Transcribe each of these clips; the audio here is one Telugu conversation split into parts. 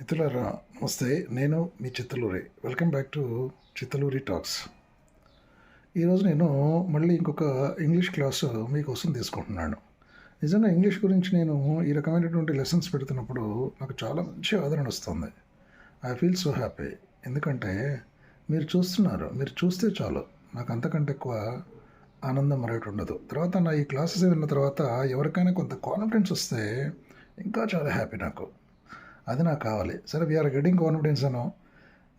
మిత్రులారా నమస్తే. నేను మీ Chittaluri. Welcome back to Chittaluri talks ఈరోజు నేను మళ్ళీ ఇంకొక ఇంగ్లీష్ క్లాసు మీకోసం తీసుకుంటున్నాను. నిజంగా ఇంగ్లీష్ గురించి నేను ఈ రకమైనటువంటి లెసన్స్ పెడుతున్నప్పుడు నాకు చాలా మంచి ఆదరణ వస్తుంది. ఐ ఫీల్ సో హ్యాపీ ఎందుకంటే మీరు చూస్తున్నారు మీరు చూస్తే చాలు. నాకు అంతకంటే ఎక్కువ ఆనందం మరొకటి ఉండదు. తర్వాత నా ఈ క్లాసెస్ విన్న తర్వాత ఎవరికైనా కొంత కాన్ఫిడెన్స్ వస్తే ఇంకా చాలా హ్యాపీ నాకు. అది నాకు కావాలి. సరే వీఆర్ గెటింగ్ కాన్ఫిడెన్స్ అనో.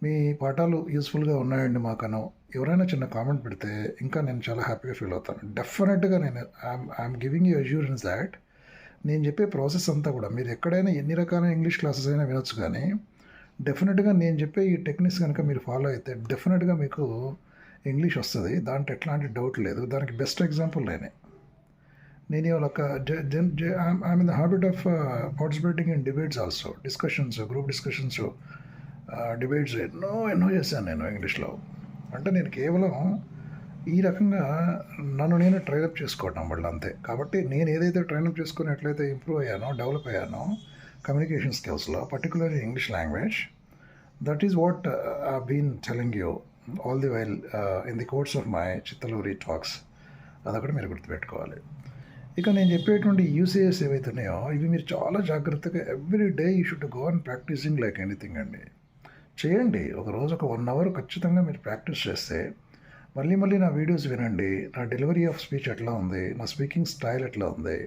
మీ పాఠాలు యూస్ఫుల్గా ఉన్నాయండి మాకను. ఎవరైనా చిన్న కామెంట్ పెడితే ఇంకా నేను చాలా హ్యాపీగా ఫీల్ అవుతాను. డెఫినెట్గా నేను I'm giving you assurance that నేను చెప్పే ప్రాసెస్ అంతా కూడా మీరు ఎక్కడైనా ఎన్ని రకాల ఇంగ్లీష్ క్లాసెస్ అయినా వినొచ్చు కానీ డెఫినెట్గా నేను చెప్పే ఈ టెక్నిక్స్ కనుక మీరు ఫాలో అయితే డెఫినెట్గా మీకు ఇంగ్లీష్ వస్తుంది. దాంట్లో ఎట్లాంటి డౌట్ లేదు. దానికి బెస్ట్ ఎగ్జాంపుల్ నేనే. నేను ఇవాళ ఒక I mean the habit of participating in debates also discussions group discussions debates ఎన్నో ఎన్నో చేశాను నేను ఇంగ్లీష్లో. అంటే నేను కేవలం ఈ రకంగా నన్ను నేను ట్రైనప్ చేసుకోవటం వాళ్ళు అంతే. కాబట్టి నేను ఏదైతే ట్రైనప్ చేసుకుని ఎట్లయితే ఇంప్రూవ్ అయ్యానో డెవలప్ అయ్యానో communication స్కిల్స్లో particularly English language that is what I been telling you all the while in the course of my Chittaluri talks అదొకటి మీరు గుర్తుపెట్టుకోవాలి. ఇక నేను చెప్పేటువంటి యూసేజెస్ ఏవైతే ఉన్నాయో ఇవి మీరు చాలా జాగ్రత్తగా every day you should go and practising like anything అండి. చేయండి. ఒక రోజు ఒక వన్ అవర్ ఖచ్చితంగా మీరు ప్రాక్టీస్ చేస్తే మళ్ళీ మళ్ళీ నా వీడియోస్ వినండి. నా డెలివరీ ఆఫ్ స్పీచ్ ఎట్లా ఉంది? నా స్పీకింగ్ స్టైల్ ఎట్లా ఉంది?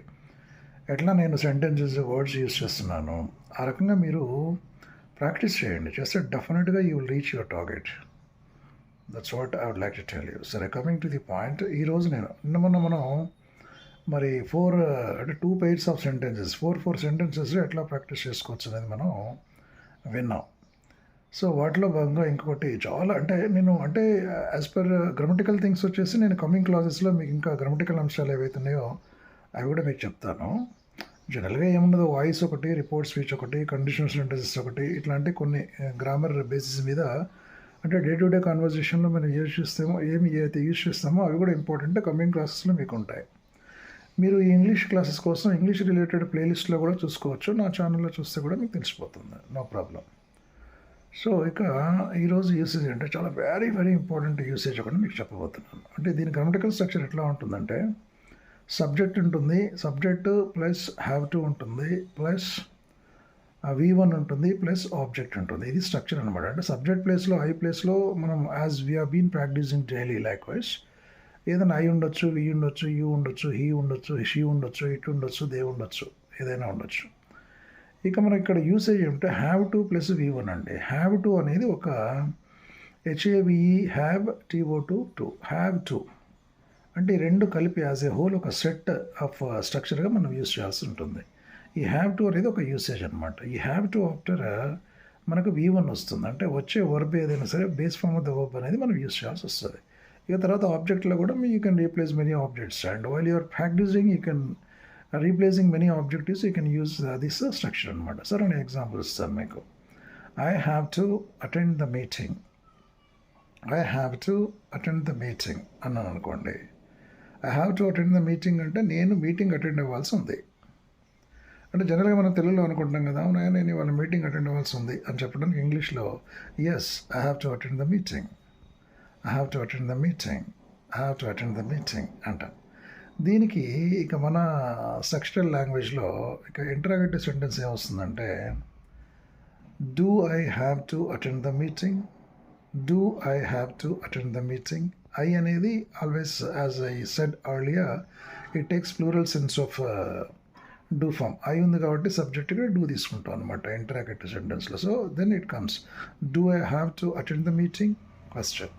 ఎట్లా నేను సెంటెన్సెస్ వర్డ్స్ యూజ్ చేస్తున్నాను? ఆ రకంగా మీరు ప్రాక్టీస్ చేయండి. చేస్తే డెఫినెట్గా you will reach your target that's what I would like to tell you సరే కమింగ్ టు ది పాయింట్ ఈరోజు నేను నిన్న మొన్న మనం మరి ఫోర్ అంటే two pairs of sentences. Four four sentences ఎట్లా ప్రాక్టీస్ చేసుకోవచ్చు అనేది మనం విన్నాం. సో వాటిలో భాగంగా ఇంకొకటి చాలా అంటే నేను అంటే యాజ్ పర్ గ్రామటికల్ థింగ్స్ వచ్చేసి నేను కమింగ్ క్లాసెస్లో మీకు ఇంకా గ్రామటికల్ అంశాలు ఏవైతున్నాయో అవి కూడా మీకు చెప్తాను. జనరల్గా ఏముండదు వాయిస్ ఒకటి రిపోర్ట్ స్పీచ్ ఒకటి కండిషనల్ సెంటెన్సెస్ ఒకటి ఇట్లాంటి కొన్ని eh, గ్రామర్ బేసిస్ మీద అంటే డే టు డే కాన్వర్జేషన్లో మనం యూజ్ చేస్తామో ఏమి అయితే యూజ్ చేస్తామో అవి కూడా ఇంపార్టెంట్ కమింగ్ క్లాసెస్లో మీకు ఉంటాయి. మీరు ఈ ఇంగ్లీష్ క్లాసెస్ కోసం ఇంగ్లీష్ రిలేటెడ్ ప్లేలిస్ట్లో కూడా చూసుకోవచ్చు. నా ఛానల్లో చూస్తే కూడా మీకు తెలిసిపోతుంది. నో ప్రాబ్లం సో ఇక ఈరోజు యూసేజ్ అంటే చాలా వెరీ వెరీ ఇంపార్టెంట్ యూసేజ్ ఒకటి మీకు చెప్పబోతున్నాను. అంటే దీని గ్రామటికల్ స్ట్రక్చర్ ఎట్లా ఉంటుందంటే సబ్జెక్ట్ ఉంటుంది సబ్జెక్ట్ ప్లస్ హ్యావ్ టు ఉంటుంది ప్లస్ వి వన్ ఉంటుంది ప్లస్ ఆబ్జెక్ట్ ఉంటుంది. ఇది స్ట్రక్చర్ అనమాట అంటే సబ్జెక్ట్ ప్లేస్లో ఐ ప్లేస్లో మనం as we're been practising daily likewise ఏదైనా ఐ ఉండొచ్చు వి ఉండొచ్చు యూ ఉండొచ్చు హీ ఉండొచ్చు షీ ఉండొచ్చు ఇటు ఉండొచ్చు దే ఉండొచ్చు ఏదైనా ఉండొచ్చు. ఇక మనం ఇక్కడ యూసేజ్ ఏమిటంటే have to plus V one అండి. హ్యావ్ టు అనేది ఒక H A V E have T O to two have to అంటే ఈ రెండు కలిపి యాజ్ ఏ హోల్ ఒక సెట్ ఆఫ్ స్ట్రక్చర్గా మనం యూస్ చేయాల్సి ఉంటుంది. ఈ హ్యావ్ టు అనేది ఒక యూసేజ్ అనమాట ఈ హ్యావ్ టు ఆఫ్టర్ మనకు వి వన్ వస్తుంది. అంటే వచ్చే వర్బ్ ఏదైనా సరే base form of the verb అనేది మనం యూస్ చేయాల్సి వస్తుంది. ఇక తర్వాత ఆబ్జెక్ట్లో కూడా మీ you can replace many objects and while you're practising you can replacing many objectives you can use this structure అనమాట సార్ నేను ఎగ్జాంపుల్ ఇస్తాను మీకు I have to attend the meeting I have to attend the meeting అన్నాను అనుకోండి. I have to attend the meeting అంటే నేను మీటింగ్ అటెండ్ అవ్వాల్సి ఉంది. అంటే జనరల్గా మనం తెలుగులో అనుకుంటాం కదా అవునా నేను ఇవాళ మీటింగ్ అటెండ్ అవ్వాల్సి ఉంది అని చెప్పడానికి ఇంగ్లీష్లో yes I have to attend the meeting I have to attend the meeting I have to attend the meeting అంట. దీనికి ఇక మన సెక్షనల్ లాంగ్వేజ్లో ఇక ఇంటరాగేటివ్ సెంటెన్స్ ఏమొస్తుందంటే do I have to attend the meeting do I have to attend the meeting I అనేది always as I said earlier it takes plural sense of do form I ఉంది కాబట్టి సబ్జెక్ట్గా డూ తీసుకుంటాం అనమాట interrogative సెంటెన్స్లో so then it comes do I have to attend the meeting question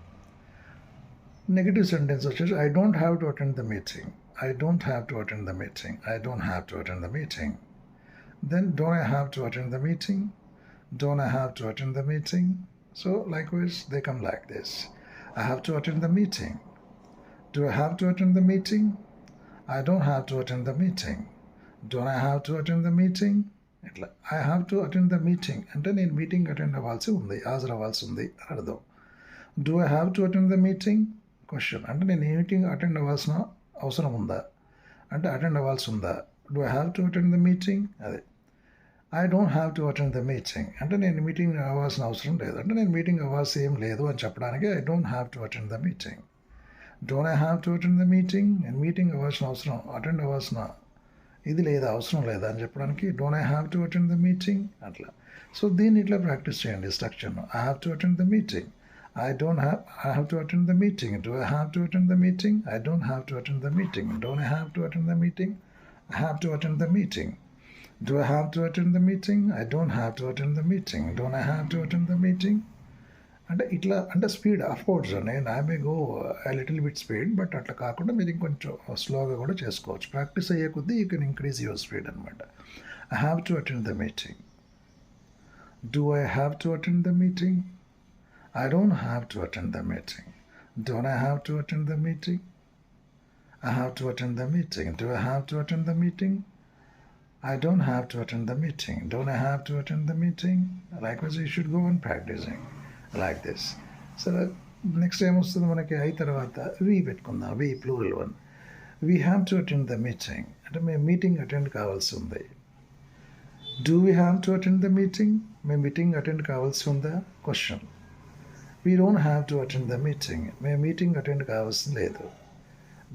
negative sentence వచ్చేసి I don't have to attend the meeting I don't have to attend the meeting I don't have to attend the meeting then don't I have to attend the meeting don't I have to attend the meeting so likewise they come like this I have to attend the meeting do I have to attend the meeting I don't have to attend the meeting don't I have to attend the meeting ఇట్లా I have to attend the meeting అంటే నేను మీటింగ్ అటెండ్ అవ్వాల్సి ఉంది హాజరు అవ్వాల్సి ఉంది అని అర్థం do I have to attend the meeting Question అంటే నేను మీటింగ్ అటెండ్ అవ్వాల్సిన అవసరం ఉందా? అంటే అటెండ్ అవ్వాల్సి ఉందా? Do I have to attend the meeting అదే. I don't have to attend the meeting అంటే నేను మీటింగ్ అవ్వాల్సిన అవసరం లేదు. అంటే నేను మీటింగ్ అవ్వాల్సి ఏం లేదు అని చెప్పడానికి I don't have to attend the meeting don't I have to attend the meeting నేను మీటింగ్ అవ్వాల్సిన అవసరం అటెండ్ అవ్వాల్సిన ఇది లేదా అవసరం లేదా అని చెప్పడానికి don't I have to attend the meeting అట్లా. సో దీన్ని ఇట్లా ప్రాక్టీస్ చేయండి స్ట్రక్చర్ను I have to attend the meeting I don't have I have to attend the meeting do I have to attend the meeting I don't have to attend the meeting don't I have to attend the meeting I have to attend the meeting Do I have to attend the meeting? I don't have to attend the meeting. Don't I have to attend the meeting? అంటే ఇట్లా అంటే స్పీడ్ ఆఫ్ కోర్స్ నేను I may go little bit speed but అట్లా కాకుండా మీరు ఇంకొంచెం స్లోగా కూడా చేసుకోవచ్చు ప్రాక్టీస్ అయ్యే కొద్దీ you can increase your speed అనమాట I have to attend the meeting do I have to attend the meeting I don't have to attend the meeting don't I have to attend the meeting I have to attend the meeting do I have to attend the meeting I don't have to attend the meeting. Don't I have to attend the meeting? Likewise, you should go on practicing like this. So next ఏమొస్తుంది మనకి అయి తర్వాత వి పెట్టుకుందాం we plural one we have to attend the meeting అంటే మేము మీటింగ్ అటెండ్ కావాల్సి ఉంది do we have to attend the meeting మేము మీటింగ్ అటెండ్ కావాల్సి ఉందా question we don't have to attend the meeting మేము మీటింగ్ అటెండ్ కావాల్సి లేదు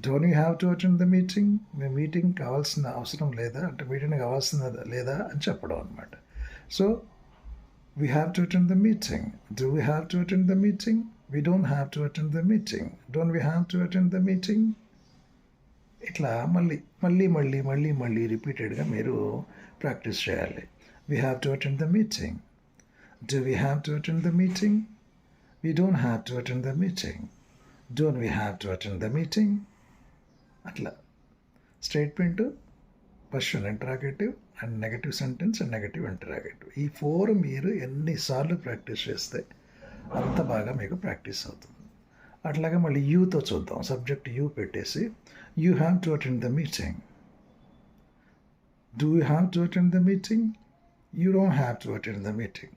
don't you have to attend the meeting me meeting కావాల్సిన అవసరం లేదా అంటే మీటింగ్ కావాల్సిన లేదా అని చెప్పడం అనమాట so we have to attend the meeting do we have to attend the meeting we don't have to attend the meeting don't we have to attend the meeting ఇట్లా మళ్ళీ మళ్ళీ మళ్ళీ మళ్ళీ మళ్ళీ రిపీటెడ్గా మీరు ప్రాక్టీస్ చేయాలి we have to attend the meeting do we have to attend the meeting We don't have to attend the meeting. Don't we have to attend the meeting అట్లా. Statement question interrogative and negative sentence and negative interrogative ఈ ఫోర్ మీరు ఎన్నిసార్లు ప్రాక్టీస్ చేస్తే అంత బాగా మీకు ప్రాక్టీస్ అవుతుంది. అట్లాగే మళ్ళీ యూతో చూద్దాం. సబ్జెక్ట్ యూ పెట్టేసి you have to attend the meeting do you have to attend the meeting you don't have to attend the meeting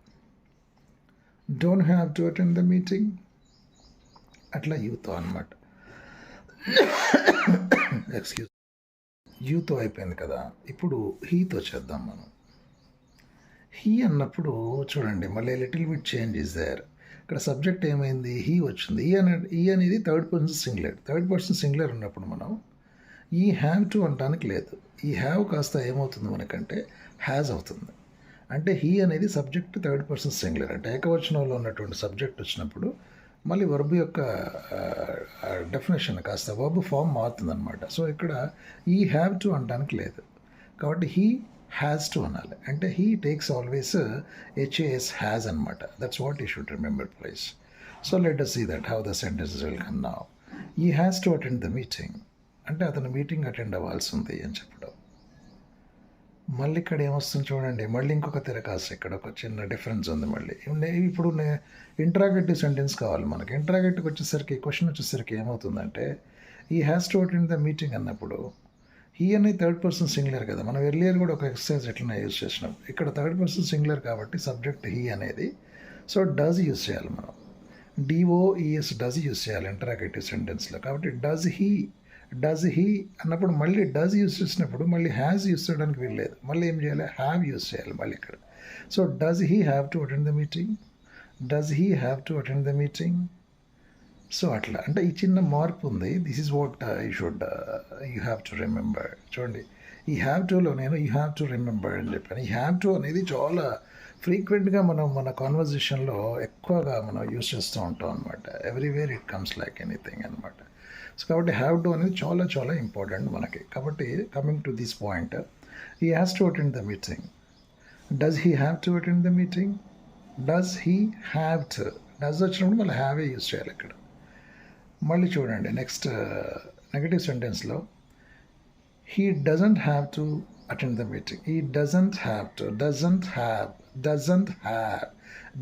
don't have to attend the meeting అట్లా యూతో అనమాట ఎక్స్క్యూజ్ యూతో అయిపోయింది కదా. ఇప్పుడు హీతో చేద్దాం మనం. హీ అన్నప్పుడు చూడండి మళ్ళీ little bit change is there ఇక్కడ సబ్జెక్ట్ ఏమైంది? హీ వచ్చింది. ఈ అనే ఈ అనేది third person singular third person singular ఉన్నప్పుడు మనం ఈ హ్యావ్ టు అనడానికి లేదు. ఈ హ్యావ్ కాస్త ఏమవుతుంది మనకంటే? హ్యాజ్ అవుతుంది. అంటే హీ అనేది సబ్జెక్ట్ థర్డ్ పర్సన్ సింగులర్ అంటే ఏకవచనంలో ఉన్నటువంటి సబ్జెక్ట్ వచ్చినప్పుడు మళ్ళీ వర్బ్ యొక్క డెఫినేషన్ కాస్త వర్బ్ ఫామ్ మారుతుందనమాట సో ఇక్కడ ఈ హ్యావ్ టు అనడానికి లేదు. కాబట్టి హీ హ్యాస్ టు అనాలి. అంటే he takes always H A S has అనమాట that's what you should remember place so let us see that how the sentence will come now he has to attend the meeting అంటే అతను మీటింగ్ అటెండ్ అవ్వాల్సి ఉంది అని చెప్పడం. మళ్ళీ ఇక్కడ ఏమొస్తుంది చూడండి. మళ్ళీ ఇంకొక తిరకాసు ఇక్కడ ఒక చిన్న డిఫరెన్స్ ఉంది మళ్ళీ. నే- ఇప్పుడు ఇంట్రాగేటివ్ సెంటెన్స్ కావాలి మనకి. ఇంట్రాగేటివ్ వచ్చేసరికి క్వశ్చన్ వచ్చేసరికి ఏమవుతుందంటే he has to attend the meeting అన్నప్పుడు హీ అనేది థర్డ్ పర్సన్ సింగులర్ కదా. మనం ఎర్లియర్ కూడా ఒక ఎక్సర్సైజ్ ఎట్లనే యూజ్ చేసినాం. ఇక్కడ థర్డ్ పర్సన్ సింగులర్ కాబట్టి సబ్జెక్ట్ హీ అనేది. సో డస్ యూజ్ చేయాలి మనం. D O E S does use చేయాలి ఇంటరాగేటివ్ సెంటెన్స్లో కాబట్టి డజ్ హీ డస్ హీ అన్నప్పుడు మళ్ళీ డస్ యూస్ చేసినప్పుడు మళ్ళీ హ్యాస్ యూస్ చేయడానికి వీల్లేదు. మళ్ళీ ఏం చేయాలి? హ్యావ్ యూస్ చేయాలి మళ్ళీ ఇక్కడ. So does he have to attend the meeting does he have to attend the meeting so అట్లా. అంటే ఈ చిన్న మార్పు ఉంది. This is what I should you have to remember చూడండి. ఈ హ్యావ్ టులో నేను యూ హ్యావ్ టు రిమెంబర్ అని చెప్పాను. ఈ హ్యావ్ టు అనేది చాలా ఫ్రీక్వెంట్గా మనం మన కాన్వర్జేషన్లో ఎక్కువగా మనం యూస్ చేస్తూ ఉంటాం అనమాట everywhere it comes like anything అనమాట సో కాబట్టి హ్యావ్ టు అనేది చాలా చాలా ఇంపార్టెంట్ మనకి. కాబట్టి coming to this point he has to attend the meeting does he have to attend the meeting does he have to does వచ్చినప్పుడు మళ్ళీ హ్యావే యూజ్ చేయాలి ఇక్కడ? మళ్ళీ చూడండి next negative సెంటెన్స్లో he doesn't have to attend the meeting he doesn't have to doesn't have doesn't have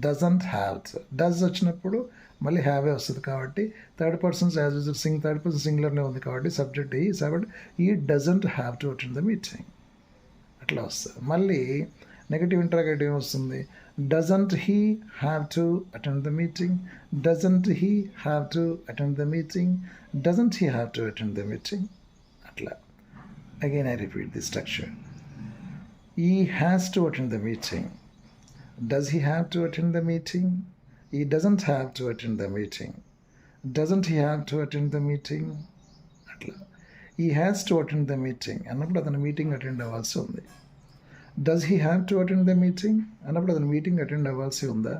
doesn't have to does వచ్చినప్పుడు మళ్ళీ హ్యావే వస్తుంది కాబట్టి third persons as user sing third person సింగులర్నే ఉంది కాబట్టి సబ్జెక్ట్ ఈ కాబట్టి he doesn't have to attend the meeting అట్లా వస్తుంది. మళ్ళీ నెగటివ్ ఇంటరాగేటివ్ వస్తుంది. Doesn't he have to attend the meeting doesn't he have to attend the meeting doesn't he have to attend the meeting అట్లా. Again I repeat the structure He has to attend the meeting. Does he have to attend the meeting? He doesn't have to attend the meeting. Doesn't he have to attend the meeting? అట్లా he has to attend the meeting అన్నప్పుడు అతను మీటింగ్ అటెండ్ అవ్వాల్సి ఉంది does he have to attend the meeting అన్నప్పుడు అతను మీటింగ్ అటెండ్ అవ్వాల్సి ఉందా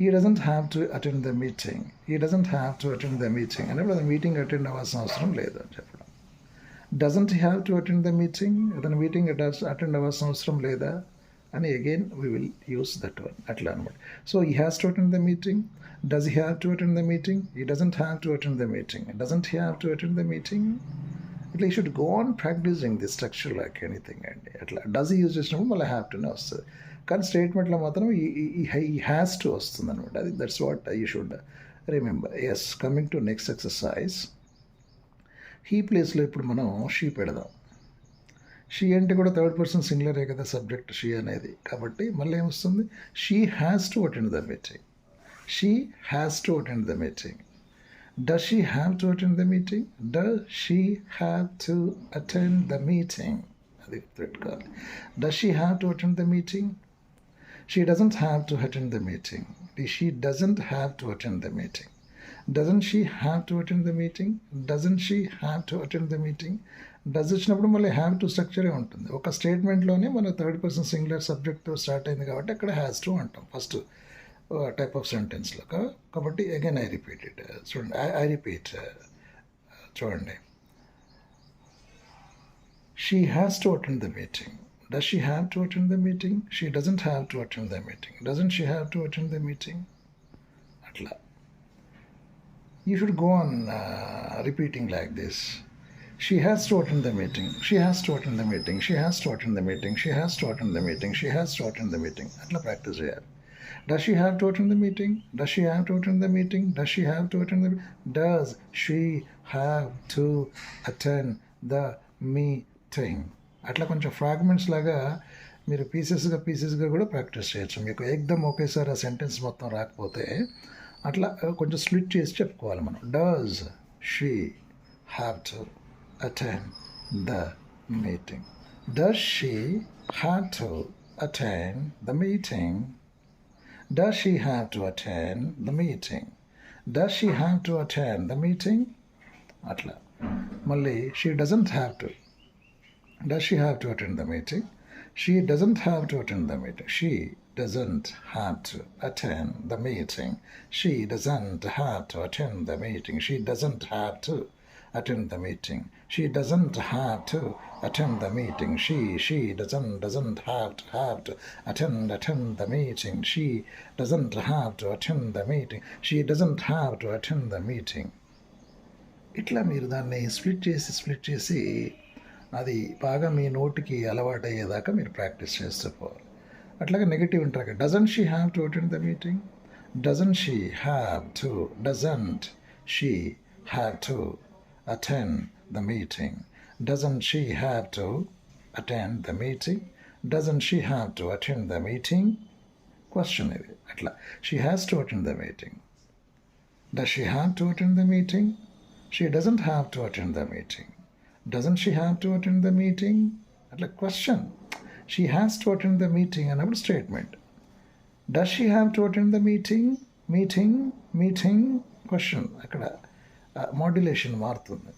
he doesn't have to attend the meeting he doesn't have to attend the meeting అన్నప్పుడు అతను మీటింగ్ అటెండ్ అవ్వాల్సిన అవసరం లేదు అని చెప్పడం doesn't have to attend the meeting అతను మీటింగ్ అటెండ్ అవ్వాల్సిన అవసరం లేదా అని again we will use that one అట్లా అనమాట so he has to attend the meeting does he have to attend the meeting he doesn't have to attend the meeting doesn't he have to attend the meeting ఇట్లా he should go on practicing the structure like anything అండి అట్లా డస్ యూజ్ చేసినప్పుడు మళ్ళీ హ్యావ్ టునే వస్తుంది కానీ స్టేట్మెంట్లో మాత్రం ఈ హ్యాస్ టు వస్తుంది అనమాట అది that's what you should remember as coming to next exercise he ప్లేస్లో ఇప్పుడు మనం షీ పెడదాం షీ అంటే కూడా థర్డ్ పర్సన్ సింగులరే కదా సబ్జెక్ట్ షీ అనేది కాబట్టి మళ్ళీ ఏమొస్తుంది she has to attend the meeting she has to attend the meeting does she have to attend the meeting does she have to attend the meeting అది పెట్టుకోవాలి does she have to attend the meeting she doesn't have to attend the meeting she doesn't have to attend the meeting doesn't she have to attend the meeting doesn't she have to attend the meeting does వచ్చినప్పుడు మళ్ళీ హ్యావ్ టు స్ట్రక్చరే ఉంటుంది. ఒక స్టేట్మెంట్లోనే మన third person singular subject start అయింది కాబట్టి అక్కడ హ్యాస్ టు అంటాం. ఫస్ట్ టైప్ ఆఫ్ సెంటెన్స్లో కాబట్టి అగైన్ ఐ రిపీట్ ఇట్ చూడండి ఐ రిపీట్ చూడండి. She has to attend the meeting does she have to attend the meeting she doesn't have to attend the meeting doesn't she have to attend the meeting అట్లా. You should go on repeating like this. She has to attend the meeting. She has to attend the meeting. She has to attend the meeting. She has to attend the meeting. She has to attend the meeting. అట్లా ప్రాక్టీస్ చేయాలి does she have to attend the meeting does she have to attend the meeting does she have to attend the does she have to attend the meeting అట్లా కొంచెం ఫ్రాగ్మెంట్స్ లాగా మీరు పీసెస్గా పీసెస్గా కూడా ప్రాక్టీస్ చేయొచ్చు మీకు ఏకదమ్ ఒకేసారి ఆ సెంటెన్స్ మొత్తం రాకపోతే అట్లా కొంచెం స్ప్లిట్ చేసి చెప్పుకోవాలి మనం does she have to attend the meeting does she have to attend the meeting does she have to attend the meeting does she have to attend the meeting అట్లా మళ్ళీ she doesn't have to does she have to attend the meeting she doesn't have to attend the meeting she doesn't have to attend the meeting. She doesn't have to attend the meeting. She doesn't have to. attend the meeting. She doesn't have to attend the meeting. She she doesn't doesn't have to have to attend attend the meeting. She doesn't have to attend the meeting. She doesn't have to attend the meeting. ఇట్లా మీరు దాన్ని స్ప్లిట్ చేసి స్ప్లిట్ చేసి అది బాగా మీ నోటికి అలవాటయ్యేదాకా మీరు ప్రాక్టీస్ చేస్తూ పోవాలి అట్లాగే నెగిటివ్ ఉంటారు doesn't she have to attend the meeting doesn't she have to doesn't she have to attend the meeting? Doesn't she have to attend the meeting? Doesn't she have to attend the meeting? Question it. She has to attend the meeting. Does she have to attend the meeting? She doesn't have to attend the meeting. Doesn't she have to attend the meeting? Question. She has to attend the meeting. Another statement. Does she have to attend the meeting? Meeting? Meeting? Question. Modulation మారుతుంది.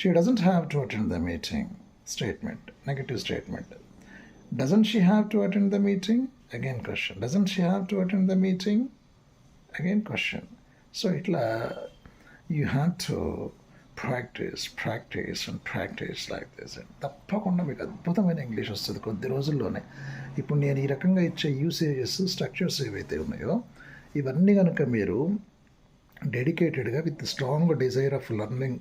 She doesn't have to attend the meeting statement negative statement doesn't she have to attend the meeting again question doesn't she have to attend the meeting again question so ఇట్లా you have to practice practice and practice like this తప్పకుండా మీకు అద్భుతమైన ఇంగ్లీష్ వస్తుంది కొద్ది రోజుల్లోనే. ఇప్పుడు నేను ఈ రకంగా ఇచ్చే యూసేజెస్ స్ట్రక్చర్స్ ఏవైతే ఉన్నాయో ఇవన్నీ కనుక మీరు డెడికేటెడ్గా with strong desire of learning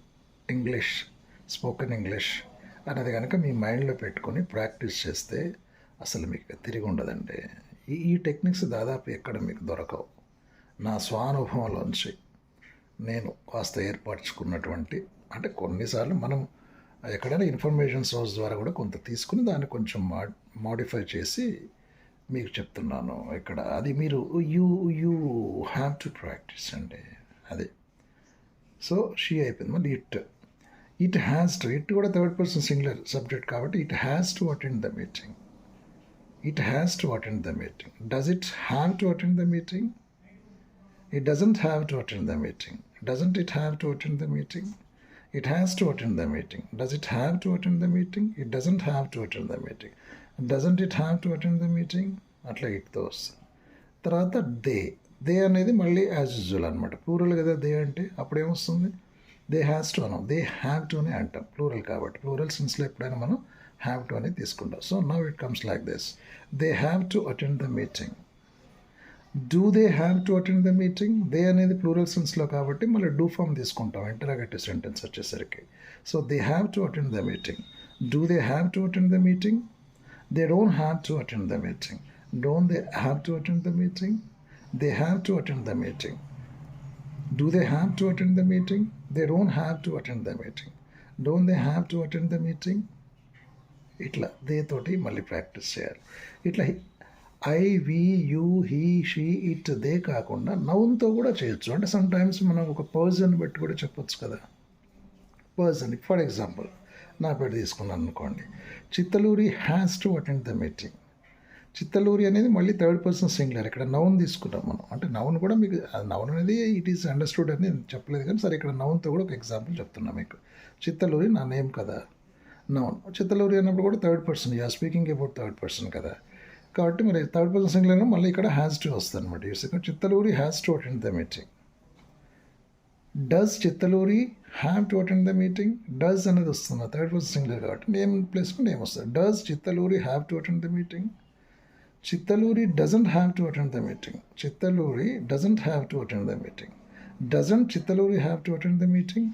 English spoken English అనేది కనుక మీ మైండ్లో పెట్టుకొని ప్రాక్టీస్ చేస్తే అసలు మీకు తిరిగి ఉండదండి. ఈ ఈ టెక్నిక్స్ దాదాపు ఎక్కడ మీకు దొరకవు. నా స్వానుభవంలోంచి నేను కాస్త ఏర్పరచుకున్నటువంటి అంటే కొన్నిసార్లు మనం ఎక్కడైనా ఇన్ఫర్మేషన్ సోర్స్ ద్వారా కూడా కొంత తీసుకుని దాన్ని కొంచెం మా మాడిఫై చేసి మీకు చెప్తున్నాను ఇక్కడ. అది మీరు you you have to practice అండి. అది సో షీ అయిపోయింది మళ్ళీ it it has to it కూడా థర్డ్ పర్సన్ సింగులర్ సబ్జెక్ట్ కాబట్టి it has to attend the meeting it has to attend the meeting does it have to attend the meeting It doesn't have to attend the meeting. Doesn't it have to attend the meeting? It has to attend the meeting. Does it have to attend the meeting? It doesn't have to attend the meeting. Doesn't it have to attend the meeting? అట్లా ఇట్తో వస్తుంది తర్వాత దే దే అనేది మళ్ళీ యాజ్ యూజువల్ అనమాట ప్లూరల్ కదా దే అంటే అప్పుడు ఏమొస్తుంది దే హ్యాస్ టు అనం దే హ్యావ్ టు అని అంటాం. ప్లూరల్ కాబట్టి. ప్లూరల్ సెన్స్లో ఎప్పుడైనా మనం హ్యావ్ టు అనేది తీసుకుంటాం. So now it comes like this they have to attend the meeting do they have to attend the meeting they అనేది ప్లూరల్ సెన్స్లో కాబట్టి మళ్ళీ డూ ఫామ్ తీసుకుంటాం. ఇంటరాగేటివ్ సెంటెన్స్ వచ్చేసరికి. So they have to attend the meeting do they have to attend the meeting they don't have to attend the meeting don't they have to attend the meeting they have to attend the meeting do they have to attend the meeting they don't have to attend the meeting don't they have to attend the meeting ఇట్లా దేతోటి మళ్ళీ ప్రాక్టీస్ చేయాలి. ఇట్లా I we you he she it they కాకుండా నౌన్తో కూడా చేయొచ్చు. అంటే సమ్ టైమ్స్ మనం ఒక పర్సన్ బట్టి కూడా చెప్పొచ్చు కదా. పర్సన్ ఫర్ ఎగ్జాంపుల్ నా పేరు తీసుకున్నాను అనుకోండి. Chittaluri has to attend the meeting Chittaluri అనేది మళ్ళీ థర్డ్ పర్సన్ సింగులర్ ఇక్కడ నౌన్ తీసుకుంటాం మనం. అంటే నౌన్ కూడా మీకు నౌన్ అనేది ఇట్ ఈస్ అండర్స్టూడ్ అని నేను చెప్పలేదు కానీ సరే ఇక్కడ నౌన్తో కూడా ఒక ఎగ్జాంపుల్ చెప్తున్నాను మీకు. చిత్తలూరి నా నేమ్ కదా. నౌన్ చిత్తలూరి అన్నప్పుడు కూడా third person yeah speaking about third person కదా. కాబట్టి మరి థర్డ్ పర్సన్ సింగులర్ మళ్ళీ ఇక్కడ హ్యాస్ టు వస్తుంది అనమాట use Chittaluri has to attend the meeting does Chittaluri have to attend the meeting does అనేది వస్తుంది. థర్డ్ పర్సన్ సింగులర్ కాబట్టి నేమ్ ప్లేస్లో నేమ్ వస్తుంది. Does Chittaluri have to attend the meeting Chittaluri doesn't have to attend the meeting Chittaluri doesn't have to attend the meeting doesn't Chittaluri have to attend the meeting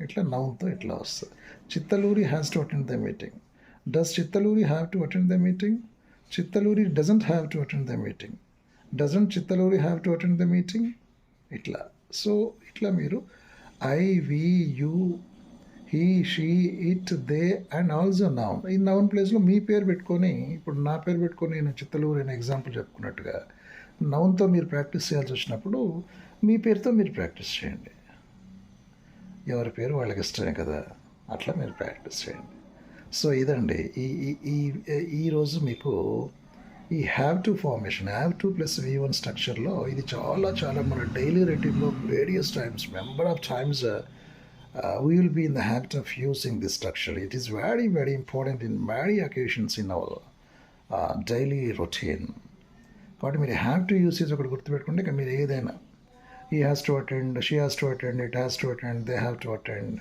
ఇట్లా నౌన్తో ఇట్లా వస్తుంది Chittaluri has to attend the meeting does Chittaluri have to attend the meeting Chittaluri doesn't have to attend the meeting doesn't Chittaluri have to attend the meeting ఇట్లా సో ఇట్లా మీరు I we you he she it they and also noun ఈ నౌన్ ప్లేస్లో మీ పేరు పెట్టుకొని ఇప్పుడు నా పేరు పెట్టుకొని నేను చిత్తలూరు నేను ఎగ్జాంపుల్ చెప్పుకున్నట్టుగా నౌన్తో మీరు ప్రాక్టీస్ చేయాల్సి వచ్చినప్పుడు మీ పేరుతో మీరు ప్రాక్టీస్ చేయండి. ఎవరి పేరు వాళ్ళకి ఇష్టమే కదా అట్లా మీరు ప్రాక్టీస్ చేయండి. సో ఇదండి ఈ ఈ- ఈ ఈరోజు మీకు ఈ have to formation have to plus V one స్ట్రక్చర్లో ఇది చాలా చాలా మన డైలీ రొటీన్లో various times number of times we will be in the habit of using this structure it is very very important in very occasions in our daily routine కాబట్టి మీరు హ్యావ్ టు యూసేజ్ ఒకటి గుర్తుపెట్టుకుంటే ఇక మీరు ఏదైనా ఈ has to attend she has to attend it has to attend they have to attend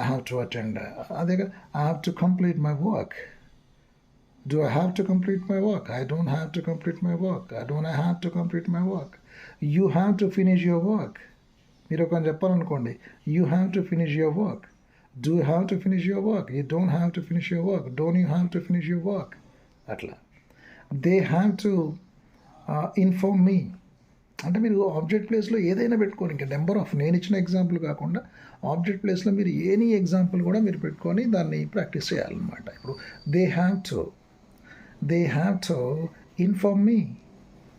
I have to attend అదే I have to complete my work Do I have to complete my work? I don't have to complete my work. I don't have to complete my work. You have to finish your work. మీరు ఒక చెప్పాలనుకోండి you have to finish your work do have to finish your work you don't have to finish your work don't you have to finish your work అట్లా. They have to inform me అంటే మీరు ఆబ్జెక్ట్ ప్లేస్లో ఏదైనా పెట్టుకోండి. ఇంకా నెంబర్ ఆఫ్ నేను ఇచ్చిన ఎగ్జాంపుల్ కాకుండా ఆబ్జెక్ట్ ప్లేస్లో మీరు ఎనీ ఎగ్జాంపుల్ కూడా మీరు పెట్టుకొని దాన్ని ప్రాక్టీస్ చేయాలన్నమాట. ఇప్పుడు they have to they have to inform me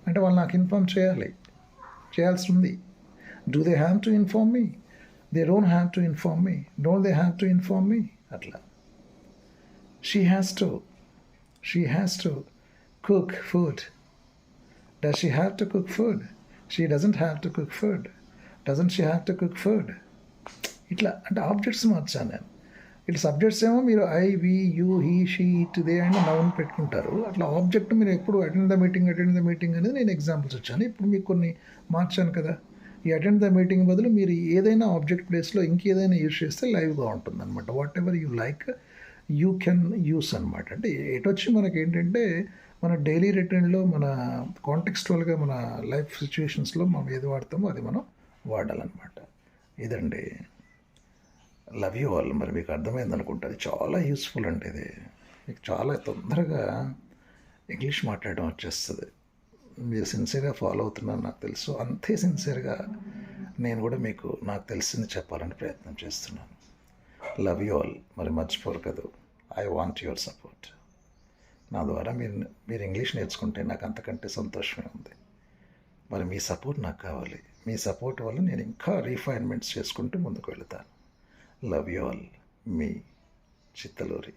అంటే వాళ్ళు నాకు ఇన్ఫార్మ్ చేయాలి. చేయాల్సి ఉంది. Do they have to inform me they don't have to inform me don't they have to inform me అట్లా she has to she has to cook food does she have to cook food she doesn't have to cook food doesn't she have to cook food ఇట్లా అంటే ఆబ్జెక్ట్స్ మార్చాను నేను ఇట్లా సబ్జెక్ట్స్ ఏమో మీరు I we you he she it they అని నౌన్ పెట్టుకుంటారు అట్లా ఆబ్జెక్ట్ మీరు ఎప్పుడు attend the meeting attend the meeting అనేది నేను ఎగ్జాంపుల్స్ వచ్చాను ఇప్పుడు మీకు కొన్ని మార్చాను కదా ఈ అటెండ్ ద మీటింగ్ బదులు మీరు ఏదైనా ఆబ్జెక్ట్ ప్లేస్లో ఇంకేదైనా యూజ్ చేస్తే లైవ్గా ఉంటుంది అనమాట whatever you like you can use అనమాట అంటే ఎటొచ్చి మనకి ఏంటంటే మన డైలీ రిటర్న్లో మన కాంటెక్స్టువల్గా మన లైఫ్ సిచ్యువేషన్స్లో మనం ఏది వాడతామో అది మనం వాడాలన్నమాట. ఇదండి. లవ్ యూ ఆల్ మరి మీకు అర్థమైంది అనుకుంటుంది చాలా యూస్ఫుల్ అండి ఇది. మీకు చాలా తొందరగా ఇంగ్లీష్ మాట్లాడడం వచ్చేస్తుంది. మీరు సిన్సియర్గా ఫాలో అవుతున్నారని నాకు తెలుసు. అంతే సిన్సియర్గా నేను కూడా మీకు నాకు తెలిసింది చెప్పాలని ప్రయత్నం చేస్తున్నాను. లవ్ యూ ఆల్ మరి మర్చిపోరు కదా. ఐ వాంట్ యువర్ సపోర్ట్ నా ద్వారా మీరు మీరు ఇంగ్లీష్ నేర్చుకుంటే నాకు అంతకంటే సంతోషమే ఉంది. మరి మీ సపోర్ట్ నాకు కావాలి. మీ సపోర్ట్ వల్ల నేను ఇంకా రీఫైన్మెంట్స్ చేసుకుంటూ ముందుకు వెళతాను. లవ్ యూ ఆల్ మీ చిత్తలూరి.